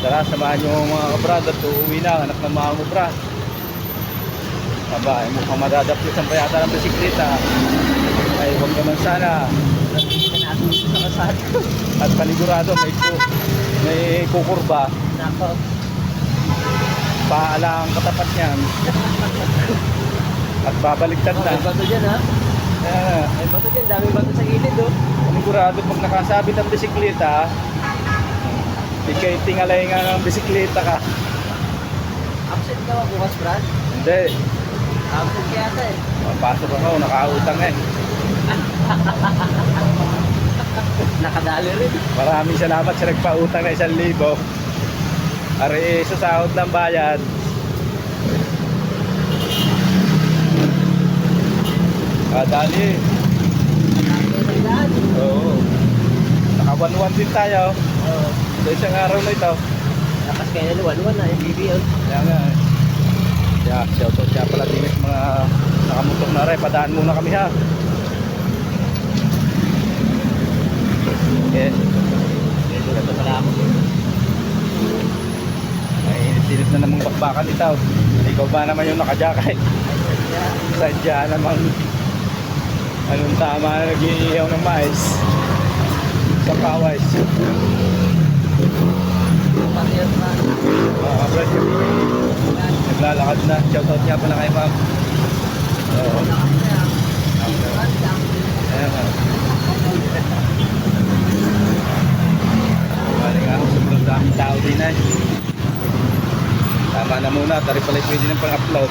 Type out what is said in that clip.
Tara, samahan nyo mga kabrad at uuwi na, anak ng mga mubra. Aba, ay mukhang madadaplis ang payata ng bisikleta. Ay, huwag naman sana. At panigurado, may, ku may kukurba. Nako. Paala ang katapat niyan. At babaliktad na. bato dyan ha. Ayan, May bato dyan. Dami bato sa gilid oh. panigurado, pag nakasabit ang bisikleta, ikay tingalay nga ng bisikleta ka. Absent ka ba bukas, Brad? Hindi, Absent ka yata eh. Papasok ako, nakautang eh. Nakadali rin. Maraming salamat sa nagpautang na isang libo. Ari, sa sahod ng bayad. Ah, dali. Ka. Oo. Naka 1-1 din tayo. Oo. Sa isang araw na ito. Lakas kayo na luwan-luwan na. Yung BBL. Kaya nga eh. Kaya, shoutout siya pala din mga nakamutok na rin. Padaan muna kami ha. Okay. Ito pala ako. Ay, init-init na namang bakbakan ito. Ikaw ba naman yung nakajakay? Sadya namang anong tama na nag-iihaw ng mais sa kawais. Pati yan pa. Mga kabrad kami naglalakad na. Shoutout niya pala kay ma'am. Na yan. Ayan nga. Bali nga, sobrang daming tao din eh. Tama na muna, tari pala pwede ng pang-upload.